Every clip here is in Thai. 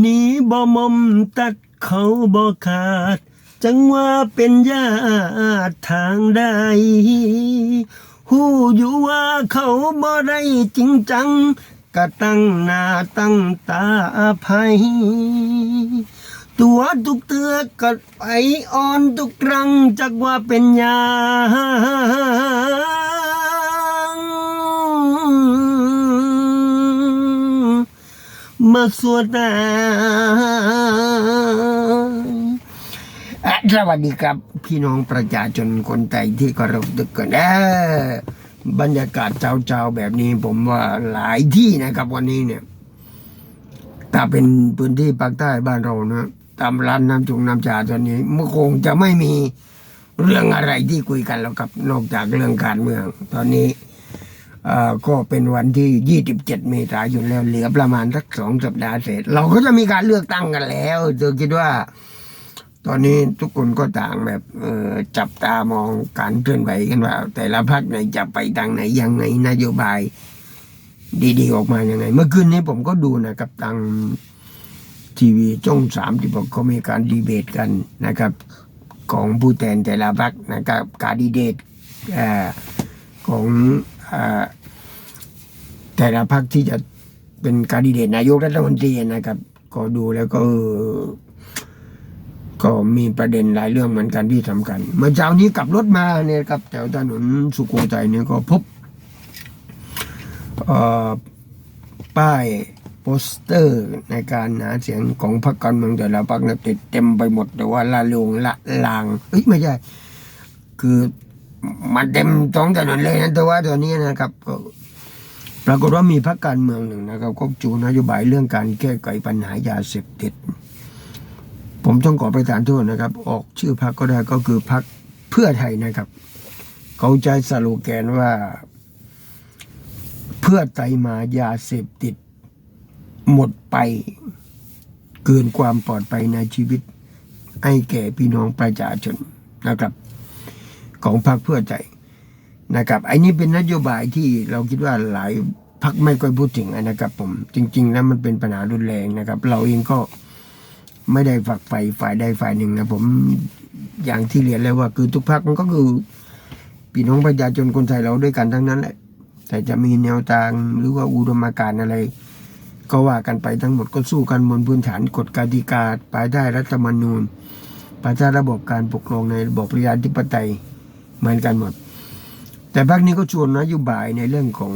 หนีบ่มมตัดเขาบ่ขาด จังว่าเป็นญาติทางใดหูอยู่ว่าเขาบ่ได้จริงจังก็ตั้งหน้าตั้งตาอภัย ตัวทุกเตือก็ไปอ่อนทุกครั้งจักว่าเป็นยา สวดนาอะสวัสดีครับ พี่น้องประชาชนคนไทยที่เคารพทุกคนเออบรรยากาศเจ้าๆแบบนี้ผมว่าหลายที่นะครับวันนี้เนี่ยถ้าเป็นพื้นที่ภาคใต้บ้านเรานะตามร้านน้ำจงน้ำชาตอนนี้มันคงจะไม่มีเรื่องอะไรที่คุยกันแล้วครับ นอกจากเรื่องการเมือง ตอนนี้ ก็เป็นวันที่ 27 เมษายนแล้วเหลือประมาณสักสองสัปดาห์เสร็จ เราก็จะมีการเลือกตั้งกันแล้วเธอคิดว่า ตอนนี้ทุกคนก็ต่างแบบจับตามองการเคลื่อนไหวกันว่า แต่ละพรรคไหนจะไปทางไหนยังไงนโยบายดีๆออกมายังไง เมื่อคืนนี้ผมก็ดูนะครับทางทีวีช่องสามที่บอกเขามีการดีเบตกันนะครับ ของผู้แทนแต่ละพรรคนะครับการดีเบตของ แต่ละพรรคที่จะเป็นการดีเดตนายกรัฐมนตรีนะครับ ก็ดูแล้วก็ก็มีประเด็นหลายเรื่องเหมือนกันที่สำคัญ เมื่อเช้านี้กลับรถมาเนี่ยครับแถวถนนสุโขทัยเนี่ยก็พบป้ายโปสเตอร์ในการหาเสียงของพรรคการเมืองแต่ละพรรคเนี่ยติดเต็มไปหมดแต่ว่าละลงละลางเอ้ยไม่ใช่ คือ มันเต็มท้องถนนเลยนะแต่ว่าตอนนี้นะครับปรากฏว่ามีพรรคการเมืองหนึ่งนะครับก็จูนโยบายเรื่องการแก้ไขปัญหายาเสพติด ผมต้องขอประทานโทษนะครับ ออกชื่อพรรคก็ได้ก็คือพรรคเพื่อไทยนะครับ เขาใช้สโลแกนว่า เพื่อไตมายาเสพติด หมดไป เกินความปลอดภัยในชีวิต ให้แก่พี่น้องประชาชนนะครับ ของพรรคเพื่อใจนะครับไอ้นี้เป็นนโยบายที่เราคิดว่าหลายพรรคไม่ค่อยพูดถึงนะครับผม จริงๆแล้วมันเป็นปัญหารุนแรงนะครับ เราเองก็ไม่ได้ฝักใฝ่ฝ่ายใดฝ่ายหนึ่งนะผมอย่างที่เรียนแล้วว่าคือทุกพรรคมันก็คือพี่น้องประชาชนคนไทยเราด้วยกันทั้งนั้นแหละ แต่จะมีแนวทางหรือว่าอุดมการณ์อะไร ก็ว่ากันไปทั้งหมดก็สู้กันบนพื้นฐานกฎกติกาภายใต้รัฐธรรมนูญภายใต้ระบบการปกครองในระบบประชาธิปไตย เหมือนกันหมด แต่ภาคนี้ก็ชวนนโยบายในเรื่องของ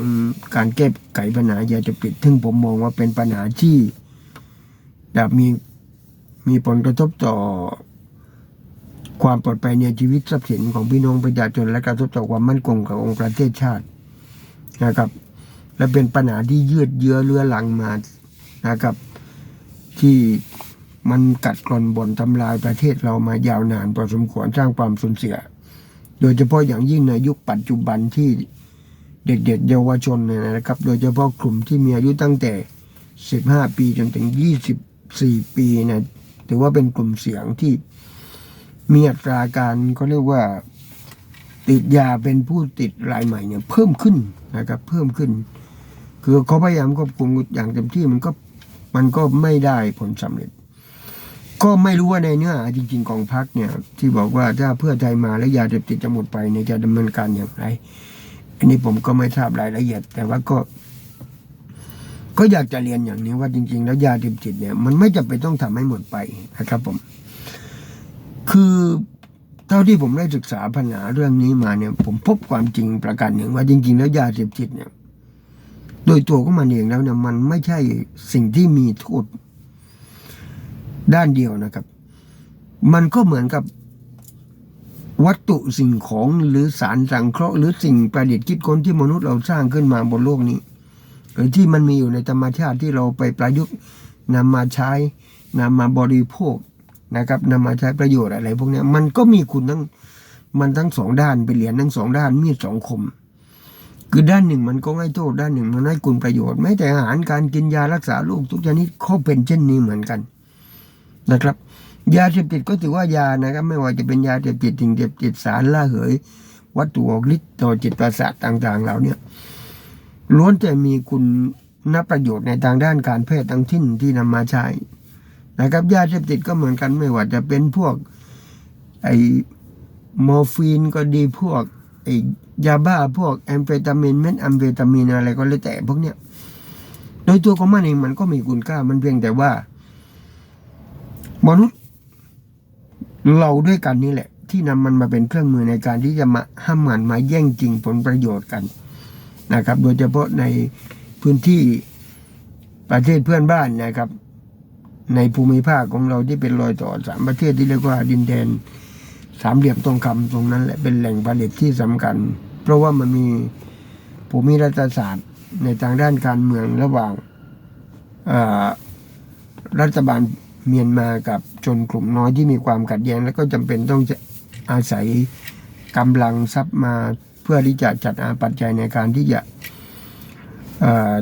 การแก้ไขปัญหายาเสพติดซึ่งผมมองว่าเป็นปัญหาที่แบบมีมีผลกระทบต่อความปลอดภัยในชีวิตทรัพย์สินของพี่น้องประชาชนและกระทบต่อความมั่นคงขององค์ประเทศชาตินะครับ และเป็นปัญหาที่ยืดเยื้อเรื้อรังมานะครับ ที่มันกัดกร่อนบ่อนทำลายประเทศเรามายาวนานพอสมควรสร้างความสูญเสีย โดยเฉพาะอย่างยิ่งในยุคปัจจุบันที่เด็กๆเยาวชนเนี่ยนะครับ โดยเฉพาะกลุ่มที่มีอายุตั้งแต่ 15 ปีจนถึง 24 ปีนะถือว่าเป็นกลุ่มเสี่ยงที่มีอัตราการก็เรียกว่าติดยาเป็นผู้ติดรายใหม่เนี่ยเพิ่มขึ้นนะครับ เพิ่มขึ้น คือเขาพยายามควบคุมอย่างเต็มที่มันก็มันก็ไม่ได้ผลสำเร็จ ก็ไม่รู้ว่าในเนื้อหาจริง ๆ ของพรรคเนี่ย ที่บอกว่าถ้าเพื่อไทยมาแล้วยาเสพติดจะหมดไปเนี่ยจะดำเนินการอย่างไร อันนี้ผมก็ไม่ทราบรายละเอียด แต่ว่าก็ ก็อยากจะเรียนอย่างนี้ว่าจริง ๆ แล้วยาเสพติดเนี่ย มันไม่จำเป็นต้องทำให้หมดไปนะครับผม คือเท่าที่ผมได้ศึกษาปัญหาเรื่องนี้มาเนี่ย ผมพบความจริงประการหนึ่งว่าจริง ๆ แล้วยาเสพติดเนี่ย โดยตัวของมันเองแล้วเนี่ย มันไม่ใช่สิ่งที่มีโทษ ด้านเดียวนะครับ มันก็เหมือนกับวัตถุสิ่งของหรือสารสังเคราะห์หรือสิ่งประดิษฐ์คิดค้นที่มนุษย์เราสร้างขึ้นมาบนโลกนี้ หรือที่มันมีอยู่ในธรรมชาติที่เราไปประยุกต์นำมาใช้นำมาบริโภคนะครับนำมาใช้ประโยชน์อะไรพวกนี้มันก็มีคุณทั้งมันทั้งสองด้านเป็นเหรียญทั้งสองด้านมีสองคม คือด้านหนึ่งมันก็ให้โทษด้านหนึ่งมันให้คุณประโยชน์แม้แต่อาหารการกินยารักษาโรคทุกชนิดก็เป็นเช่นนี้เหมือนกัน นะครับ ยาเสพติดก็ถือว่ายานะครับ ไม่ว่าจะเป็นยาเสพติดสิ่งเสพติดสารล่าเหย วัตถุออกฤทธิ์ต่อจิตประสาทต่างๆ เหล่าเนี้ยล้วนแต่มีคุณนประโยชน์ในทางด้านการแพทย์ทั้งทิ้นที่นำมาใช้นะครับยาเสพติดก็เหมือนกันไม่ว่าจะเป็นพวกไอ้มอร์ฟีนก็ดีพวกไอ้ยาบ้าพวกแอมเฟตามินเม็ดแอมเฟตามินอะไรก็แล้วแต่พวกเนี้ยโดยตัวของมันเองมันก็มีคุณค่ามันเพียงแต่ว่า มนุษย์ เราด้วยกันนี่แหละ ที่นำมันมาเป็นเครื่องมือในการที่จะมาห้ามมันมาแย่งจริงผลประโยชน์กันนะครับ โดยเฉพาะในพื้นที่ประเทศเพื่อนบ้านนะครับ ในภูมิภาคของเราที่เป็นรอยต่อสามประเทศที่เรียกว่าดินแดนสามเหลี่ยมทองคำตรงนั้นแหละเป็นแหล่งผลิตที่สำคัญ เพราะว่ามันมีภูมิรัฐศาสตร์ในทางด้านการเมืองระหว่างรัฐบาล เมียนมากับชนกลุ่มน้อยที่มีความขัดแย้ง แล้วก็จำเป็นต้องอาศัยกำลังทรัพย์มาเพื่อที่จะจัดหาปัจจัยในการที่จะ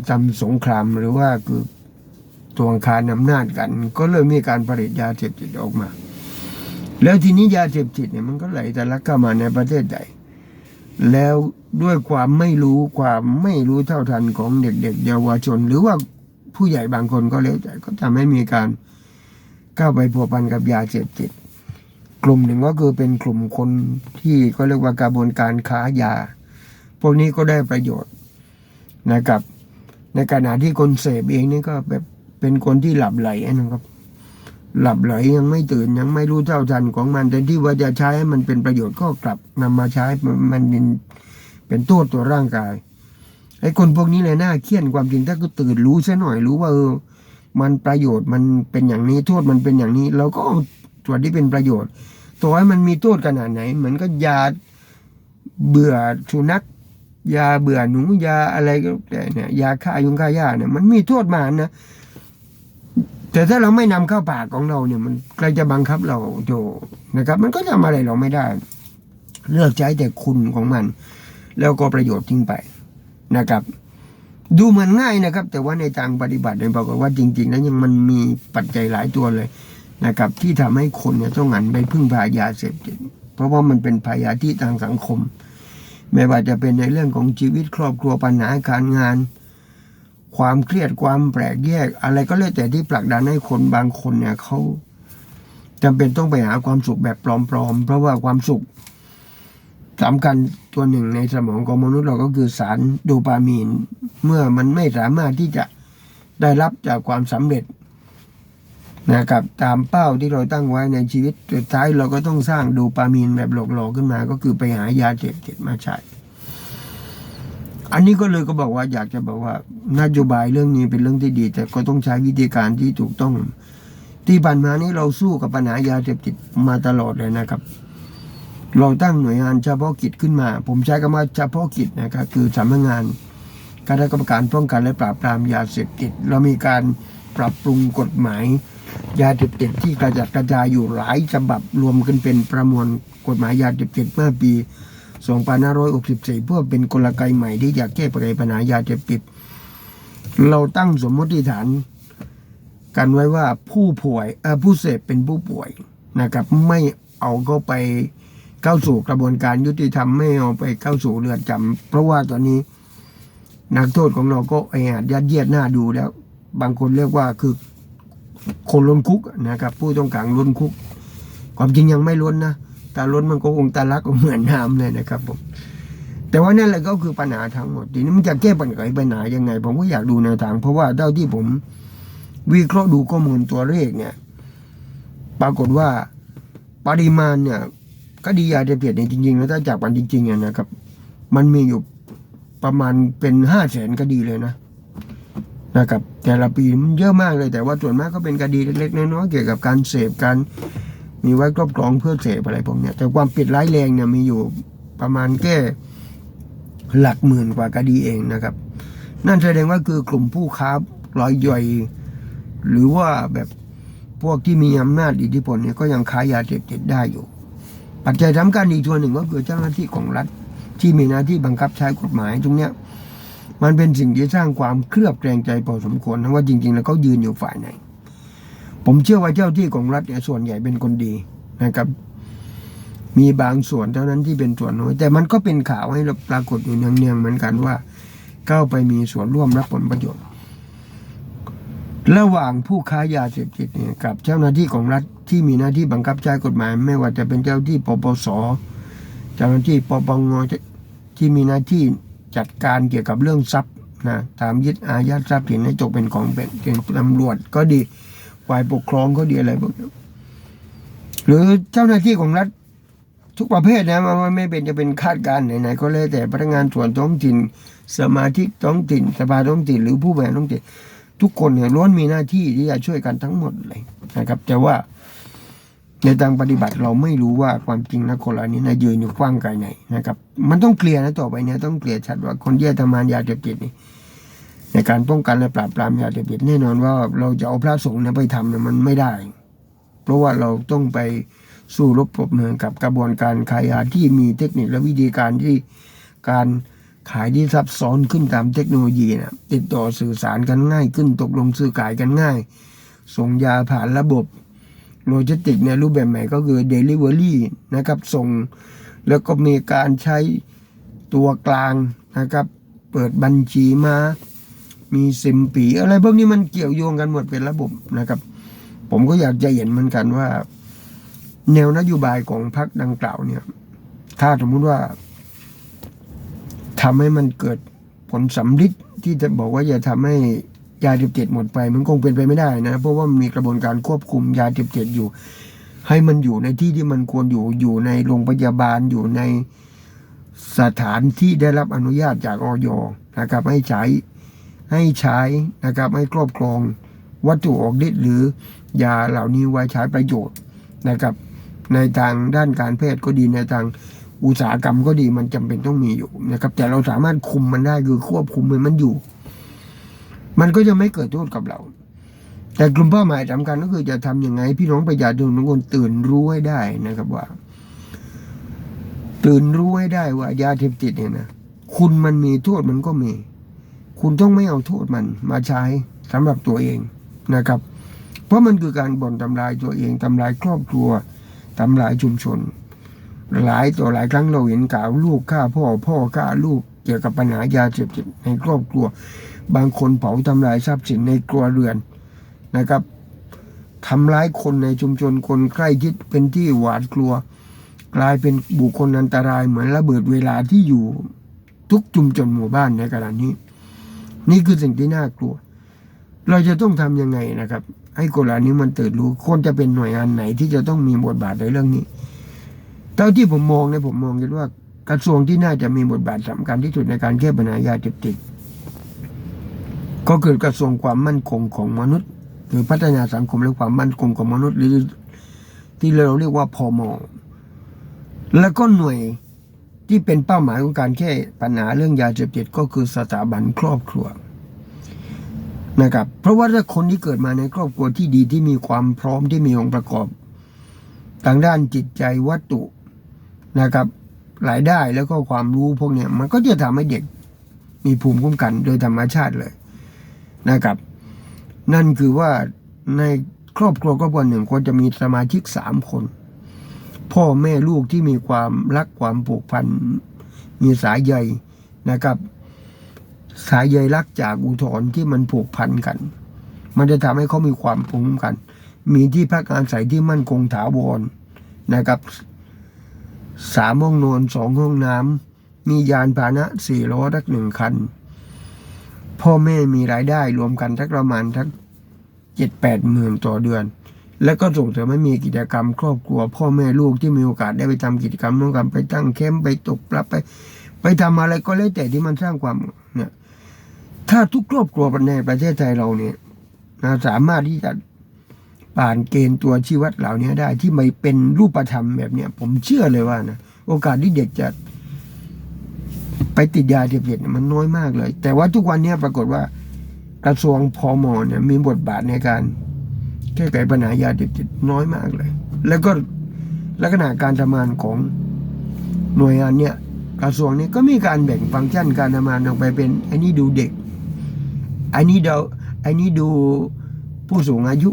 ทำสงครามหรือว่าคือทวงคานอำนาจกัน ก็เลยมีการผลิตยาเสพติดออกมา แล้วทีนี้ยาเสพติดเนี่ยมันก็ไหลแต่ละเข้ามาในประเทศใหญ่แล้วด้วยความไม่รู้ความไม่รู้เท่าทันของเด็กๆเยาวชน หรือว่าผู้ใหญ่บางคนก็แล้วแต่ก็ทำให้มีการ เข้าไปพัวพันกับยาเสพติด กลุ่มหนึ่งก็คือเป็นกลุ่มคนที่ก็เรียกว่ากระบวนการค้ายา พวกนี้ก็ได้ประโยชน์นะครับ ในขณะที่คนเสพเองนี่ก็แบบเป็นคนที่หลับไหลนะครับ หลับไหลยังไม่ตื่นยังไม่รู้เท่าทันของมันแต่ที่ว่าจะใช้ให้มันเป็นประโยชน์ก็กลับนำมาใช้มันเป็นเป็นโทษต่อร่างกายไอ้คนพวกนี้เลยน่าเครียดความจริงถ้าก็ตื่นรู้ซะหน่อยรู้ว่าเออ มันประโยชน์มันเป็นอย่างนี้โทษมันเป็นอย่างนี้เราก็เอาส่วนที่เป็นประโยชน์ตัวให้มันมีโทษขนาดไหน เหมือนก็ยาเบื่อสุนัขยาเบื่อหนูยาอะไรก็แต่เนี่ยยาฆ่ายุงฆ่าหญ้าเนี่ยมันมีโทษมานะ แต่ถ้าเราไม่นำเข้าปากของเราเนี่ย มันใครจะบังคับเราโจนะครับ มันก็ทำอะไรเราไม่ได้ เลือกใช้แต่คุณของมัน แล้วก็ประโยชน์ทิ้งไปนะครับ ดูเหมือนง่ายนะครับ แต่ว่าในทางปฏิบัติเนี่ยบอกฏว่าจริงๆแล้วยังมันมีปัจจัยหลายตัวเลยนะครับ ที่ทำให้คนเนี่ยต้องหันไปพึ่งพายาเสพติดเพราะว่ามันเป็นพายาที่ทางสังคม ไม่ว่าจะเป็นในเรื่องของชีวิตครอบครัวปัญหาการงาน ความเครียดความแปลกแยก อะไรก็แล้วแต่ที่ผลักดันให้คนบางคนเนี่ยเขาจำเป็นต้องไปหาความสุขแบบปลอมๆ เพราะว่าความสุข สำคัญตัวหนึ่งในสมองของมนุษย์เราก็คือสารโดปามีน เมื่อมันไม่สามารถที่จะได้รับจากความสำเร็จนะครับตามเป้าที่เราตั้งไว้ในชีวิตสุดท้ายเราก็ต้องสร้างโดปามีนแบบหลอกๆขึ้นมา ก็คือไปหายาเสพติดมาใช้อันนี้ก็เลยก็บอกว่าอยากจะบอกว่านโยบายเรื่องนี้เป็นเรื่องที่ดี แต่ก็ต้องใช้วิธีการที่ถูกต้อง ที่ผ่านมานี้เราสู้กับปัญหายาเสพติดมาตลอดเลยนะครับ เราตั้งหน่วยงานเฉพาะกิจขึ้นมา ผมใช้คำว่าเฉพาะกิจนะครับคือสำนักงานคณะกรรมการป้องกันและปราบปรามยาเสพติด เรามีการปรับปรุงกฎหมาย ยาเสพติดที่กระจัดกระจายอยู่หลายฉบับรวมกันเป็นประมวลกฎหมายยาเสพติดเมื่อปี 2564 เพื่อเป็นกลไกใหม่ที่จะแก้ปัญหายาเสพติด เราตั้งสมมติฐานกันไว้ว่าผู้ป่วยเออผู้เสพเป็นผู้ป่วยนะครับไม่เอาเข้าไป เข้าสู่กระบวนการยุติธรรมไม่เอาไปเข้าสู่เรือนจำเพราะว่าตอนนี้นักโทษของเราก็ไออาจยัดเยียดหน้าดูแล้ว บางคนเรียกว่าคือคนล้นคุกนะครับ ผู้ต้องขังล้นคุก ความจริงยังไม่ล้นนะแต่ล้นมันก็คงตาลักเหมือนน้ำเลยนะครับผมแต่ว่านั่นแหละก็คือปัญหาทั้งหมดทีนี้มันจะแก้ปัญหาปัญหายังไง ผมก็อยากดูแนวทาง เพราะว่าเท่าที่ผมวิเคราะห์ดูข้อมูลตัวเลขเนี่ย ปรากฏว่าปริมาณเนี่ย คดียาเสพติดเนี่ยจริงๆแล้วถ้าจากมันจริงๆอะนะครับ มันมีอยู่ประมาณเป็นห้าแสนคดีเลยนะนะครับ แต่ละปีมันเยอะมากเลยแต่ว่าส่วนมากก็เป็นคดีเล็กๆน้อยๆเกี่ยวกับการเสพการมีไว้ครอบครองเพื่อเสพอะไรพวกเนี้ยแต่ความผิดร้ายแรงเนี่ยมีอยู่ประมาณแค่หลักหมื่นกว่าคดีเองนะครับ นั่นแสดงว่าคือกลุ่มผู้ค้ารายย่อย หรือว่าแบบพวกที่มีอำนาจอิทธิพลเนี่ยก็ยังค้ายาเสพติดได้อยู่ ปัจจัยสำคัญอีกตัวหนึ่งก็คือเจ้าหน้าที่ของรัฐ ที่มีหน้าที่บังคับใช้กฎหมายตรงเนี้ยมันเป็นสิ่งที่สร้างความเคลือบแคลงใจพอสมควรนะว่าจริง ๆ แล้วเขายืนอยู่ฝ่ายไหน ผมเชื่อว่าเจ้าที่ของรัฐเนี่ยส่วนใหญ่เป็นคนดีนะครับ มีบางส่วนเท่านั้นที่เป็นส่วนน้อยแต่มันก็เป็นข่าวให้เราปรากฏอยู่เนืองๆเหมือนกันว่า เข้าไปมีส่วนร่วมรับผลประโยชน์ ระหว่างผู้ค้ายาเสพติดเนี่ยกับเจ้าหน้าที่ของรัฐที่มีหน้าที่บังคับใช้กฎหมาย ไม่ว่าจะเป็นเจ้าหน้าที่ปปสเจ้าหน้าที่ปปงที่มีหน้าที่จัดการเกี่ยวกับเรื่องทรัพย์นะตามยึดอายัดทรัพย์สินให้ตกเป็นของเป็นตำรวจก็ดีฝ่ายปกครองก็ดีอะไรพวกนี้หรือเจ้าหน้าที่ของรัฐทุกประเภทนะมันไม่เป็นจะเป็นคาดการณ์ไหนๆก็เลยแต่พนักงานส่วนท้องถิ่นสมาชิกท้องถิ่นสภาท้องถิ่นหรือผู้บริหารท้องถิ่น ทุกคนเนี่ยล้วนมีหน้าที่ที่จะช่วยกันทั้งหมดเลยนะครับ แต่ว่าในทางปฏิบัติเราไม่รู้ว่าความจริงนะคนเหล่านี้นะยืนอยู่กว้างไกลไหนนะครับ มันต้องเคลียร์นะต่อไปเนี่ยต้องเคลียร์ชัดว่าคนที่ทำงานยาเสพติดนี่ในการป้องกันและปราบปรามยาเสพติดแน่นอนว่าเราจะเอาพระสงฆ์เนี่ยไปทำเนี่ยมันไม่ได้ เพราะว่าเราต้องไปสู้รบปรบมือกับกระบวนการขายยาที่มีเทคนิคและวิธีการที่การ ขายที่ซับซ้อนขึ้นตามเทคโนโลยีนะติดต่อสื่อสารกันง่ายขึ้นตกลงซื้อขายกันง่าย ส่งยาผ่านระบบโลจิสติกในรูปแบบใหม่ก็คือ Delivery นะครับส่งแล้วก็มีการใช้ตัวกลางนะครับ เปิดบัญชีมา มีซิมปีอะไรพวกนี้มันเกี่ยวโยงกันหมดเป็นระบบนะครับ ผมก็อยากจะเห็นเหมือนกันว่า แนวนโยบายของพรรคดังกล่าวเนี่ย ถ้าสมมุติว่า ทำให้มันเกิดผลสำลิดที่จะบอกว่าจะทำให้ยาเสพติดหมดไป มันคงเป็นไปไม่ได้นะ เพราะว่ามันมีกระบวนการควบคุมยาเสพติดอยู่ ให้มันอยู่ในที่ที่มันควรอยู่อยู่ในโรงพยาบาลอยู่ในสถานที่ได้รับอนุญาตจากออยนะครับ ให้ใช้ให้ใช้นะครับให้ครอบครองวัตถุออกฤทธิ์หรือยาเหล่านี้ไว้ใช้ประโยชน์นะครับ ในทางด้านการแพทย์ก็ดีในทาง อุตสาหกรรมก็ดีมันจำเป็นต้องมีอยู่นะครับ แต่เราสามารถคุมมันได้คือควบคุมมันมันอยู่ มันก็จะไม่เกิดโทษกับเรา แต่กลุ่มเป้าหมายสำคัญก็คือจะทำยังไง พี่น้องประชาชนทุกคนตื่นรู้ให้ได้นะครับว่า ตื่นรู้ให้ได้ว่ายาเสพติดเนี่ยนะคุณมันมีโทษมันก็มี คุณต้องไม่เอาโทษมันมาใช้สำหรับตัวเองนะครับ เพราะมันคือการบ่อนทำลายตัวเองทำลายครอบครัวทำลายชุมชน หลายต่อหลายครั้งเราเห็นข่าวลูกฆ่าพ่อพ่อฆ่าลูกเกี่ยวกับปัญหายาเสพติดในครอบครัว บางคนเผาทำลายทรัพย์สินในครัวเรือนนะครับทำร้ายคนในชุมชนคนใกล้ชิดเป็นที่หวาดกลัว กลายเป็นบุคคลอันตรายเหมือนระเบิดเวลาที่อยู่ทุกชุมชนหมู่บ้านในขณะนี้ นี่คือสิ่งที่น่ากลัว เราจะต้องทำยังไงนะครับ ให้คนเหล่านี้มันตื่นรู้คนจะเป็นหน่วยงานไหนที่จะต้องมีบทบาทในเรื่องนี้ เท่าที่ผมมองเนี่ยผมมองคิดว่ากระทรวงที่น่าจะมีบทบาทสำคัญที่สุดในการแก้ปัญหายาเสพติดก็คือกระทรวงความมั่นคงของมนุษย์ หรือพัฒนาสังคมและความมั่นคงของมนุษย์หรือที่เราเรียกว่าพอมแล้วก็หน่วยที่เป็นเป้าหมายของการแก้ปัญหาเรื่องยาเสพติดก็คือสถาบันครอบครัวนะครับ เพราะว่าถ้าคนที่เกิดมาในครอบครัวที่ดีที่มีความพร้อมที่มีองค์ประกอบทางด้านจิตใจวัตถุ นะครับรายได้แล้วก็ความรู้พวกนี้มันก็จะทำให้เด็กมีภูมิคุ้มกันโดยธรรมชาติเลยนะครับ นั่นคือว่าในครอบครัวครอบครัวหนึ่งควรจะมีสมาชิกสามคน พ่อแม่ลูกที่มีความรักความผูกพันมีสายใยนะครับ สายใยรักจากอุทธรที่มันผูกพันกัน มันจะทำให้เขามีความภูมิคุ้มกัน มีที่พักอาศัยที่มั่นคงถาวรนะครับ สามห้องนอนสองห้องน้ำ มียานพาหนะสี่ล้อทักหนึ่งคัน พ่อแม่มีรายได้รวมกันทักประมาณทักเจ็ดแปดหมื่นต่อเดือน แล้วก็ส่งเสริมให้มีกิจกรรม ครอบครัว พ่อแม่ลูกที่มีโอกาสได้ไปทำกิจกรรมร่วมกันไปตั้งแคมป์ไปตกปลาไป ไปทำอะไรก็แล้วแต่ที่มันสร้างความเนี่ยถ้าทุกครอบครัวในประเทศไทยเราเนี่ยนะสามารถที่จะ ผ่านเกณฑ์ตัวชี้วัดเหล่านี้ได้ที่ไม่เป็นรูปธรรมแบบเนี้ยผมเชื่อเลยว่านะโอกาสที่เด็กจะไปติดยาเสพติดเนี่ยมันน้อยมากเลย แต่ว่าทุกวันนี้ปรากฏว่ากระทรวงพมเนี่ยมีบทบาทในการแก้ไขปัญหายาเสพติดน้อยมากเลย แล้วก็ลักษณะการทำงานของหน่วยงานเนี่ยกระทรวงนี้ก็มีการแบ่งฟังก์ชันการทำงานออกไปเป็นอ้นี่ดูเด็กอ้นี่เดาอ้นี่ดูผู้สูงอายุ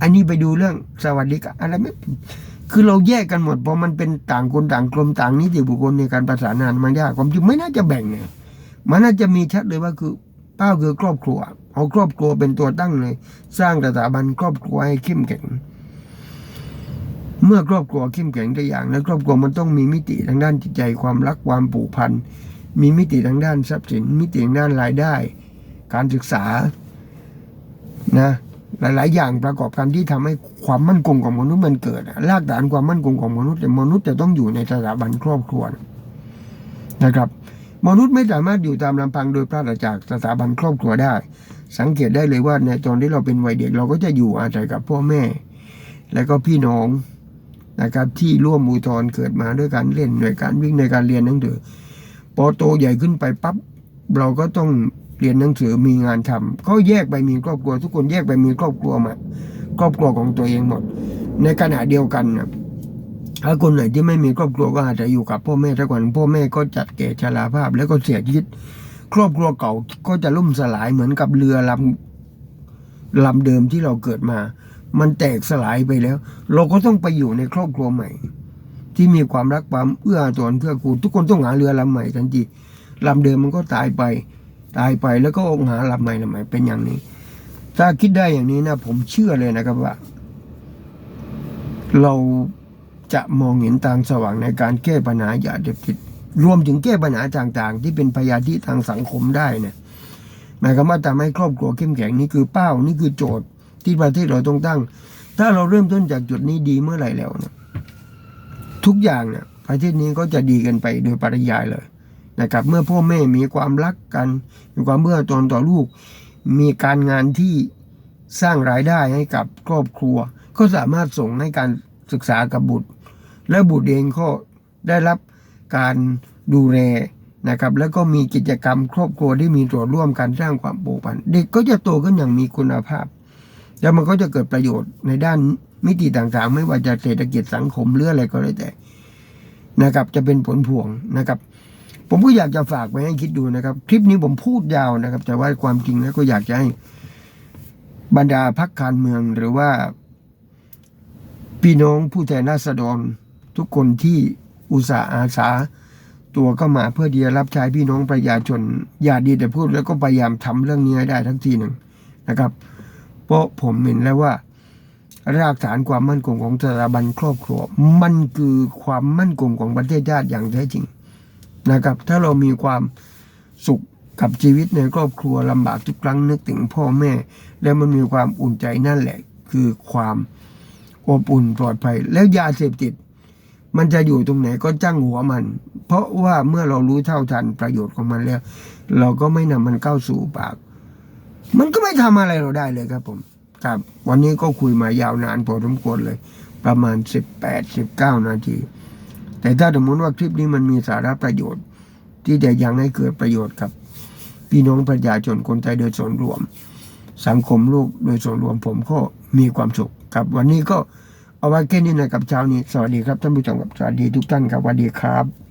อันนี้ไปดูเรื่องสวัสดิการอะไรไม่คือเราแยกกันหมดเพราะมันเป็นต่างคนต่างกรมต่างนิติบุคคลในการประสานงานมันยากความจริงไม่น่าจะแบ่งเนี่ยมันน่าจะมีชัดเลยว่าคือเป้าคือครอบครัว เอาครอบครัวเป็นตัวตั้งเลย สร้างสถาบันครอบครัวให้เข้มแข็งเมื่อครอบครัวเข้มแข็งได้อย่าง แล้วครอบครัวมันต้องมีมิติทางด้านจิตใจความรักความผูกพันมีมิติทางด้านทรัพย์สินมิติทางด้านรายได้ การศึกษานะ หลาย ๆ อย่างประกอบกันที่ทำให้ความมั่นคงของมนุษย์มันเกิดรากฐานความมั่นคงของมนุษย์แต่มนุษย์จะต้องอยู่ในสถาบันครอบครัวนะครับ มนุษย์ไม่สามารถอยู่ตามลำพังโดยปราศจากสถาบันครอบครัวได้ สังเกตได้เลยว่าในตอนที่เราเป็นวัยเด็กเราก็จะอยู่อาศัยกับพ่อแม่ แล้วก็พี่น้องนะครับที่ร่วมมูทอนเกิดมาด้วยการเล่นด้วยการวิ่งในการเรียนหนังสือพอโตใหญ่ขึ้นไปปั๊บเราก็ต้อง เรียนหนังสือมีงานทำก็แยกไปมีครอบครัว ทุกคนแยกไปมีครอบครัวมาครอบครัวของตัวเองหมด ในขณะเดียวกันนะถ้าคนไหนที่ไม่มีครอบครัวก็อาจจะอยู่กับพ่อแม่ถ้าก่อนพ่อแม่ก็จัดแก่ชราภาพ แล้วก็เสียชีวิต ครอบครัวเก่าก็จะล่มสลายเหมือนกับเรือลำลำเดิมที่เราเกิดมา มันแตกสลายไปแล้ว เราก็ต้องไปอยู่ในครอบครัวใหม่ ที่มีความรักความเอื้ออาทรเพื่อกูลทุกคนต้องหาเรือลำใหม่ทันทีลำเดิมมันก็ตายไป ตายไปแล้วก็องหาลำใหม่ลำใหม่เป็นอย่างนี้ ถ้าคิดได้อย่างนี้นะ ผมเชื่อเลยนะครับว่า เราจะมองเห็นทางสว่างในการแก้ปัญหายาเสพติดรวมถึงแก้ปัญหาต่างๆ ที่เป็นพยาธิทางสังคมได้เนี่ยหมายความว่าทำให้ครอบครัวเข้มแข็งนี่คือเป้านี่คือโจทย์ที่ประเทศเราต้องตั้ง ถ้าเราเริ่มต้นจากจุดนี้ดีเมื่อไหร่แล้วนี่ยทุกอย่างเนี่ยประเทศนี้ก็จะดีกันไปโดยปริยายเลย นะครับ เมื่อพ่อแม่มีความรักกัน มีความเมื่อตนต่อลูก มีการงานที่สร้างรายได้ให้กับครอบครัว ก็สามารถส่งให้การศึกษากับบุตร และบุตรเองก็ได้รับการดูแลนะครับ แล้วก็มีกิจกรรมครอบครัวที่มีส่วนร่วมการสร้างความผูกพันเด็กก็จะโตขึ้นอย่างมีคุณภาพ แล้วมันก็จะเกิดประโยชน์ในด้านมิติต่างๆ ไม่ว่าจะเศรษฐกิจสังคมหรืออะไรก็แล้วแต่นะครับ จะเป็นผลพวงนะครับ ผมก็อยากจะฝากไว้ให้คิดดูนะครับ คลิปนี้ผมพูดยาวนะครับ แต่ว่าความจริงแล้วก็อยากจะให้บรรดาพักการเมืองหรือว่า พี่น้องผู้แทนราษฎรทุกคนที่อุตส่าห์อาสา ตัวก็มาเพื่อที่จะรับใช้พี่น้องประชาชน อย่าดีแต่พูดแล้วก็พยายามทำเรื่องนี้ให้ได้ทั้งทีหนึ่งนะครับ เพราะผมเห็นแล้วว่ารากฐานความมั่นคงของสถาบันครอบครัว มันคือความมั่นคงของประเทศชาติอย่างแท้จริง นะครับ ถ้าเรามีความสุขกับชีวิตในครอบครัวลำบากทุกครั้งนึกถึงพ่อแม่ แล้วมันมีความอุ่นใจนั่นแหละ คือความอบอุ่นปลอดภัย แล้วยาเสพติด มันจะอยู่ตรงไหนก็จ้างหัวมัน เพราะว่าเมื่อเรารู้เท่าทันประโยชน์ของมันแล้ว เราก็ไม่นำมันเข้าสู่ปาก มันก็ไม่ทำอะไรเราได้เลยครับผมครับวันนี้ก็คุยมายาวนานพอสมควรเลย ประมาณสิบแปดสิบเก้านาที แต่ถ้าสมมติว่าคลิปนี้มันมีสาระประโยชน์ ที่จะยังให้เกิดประโยชน์กับ พี่น้องประชาชนคนไทยโดยส่วนรวม สังคมโลกโดยส่วนรวมผมก็มีความสุขครับ วันนี้ก็เอาไว้แค่นี้นะครับเช้านี้ สวัสดีครับท่านผู้ชมครับสวัสดีทุกท่านครับสวัสดีครับ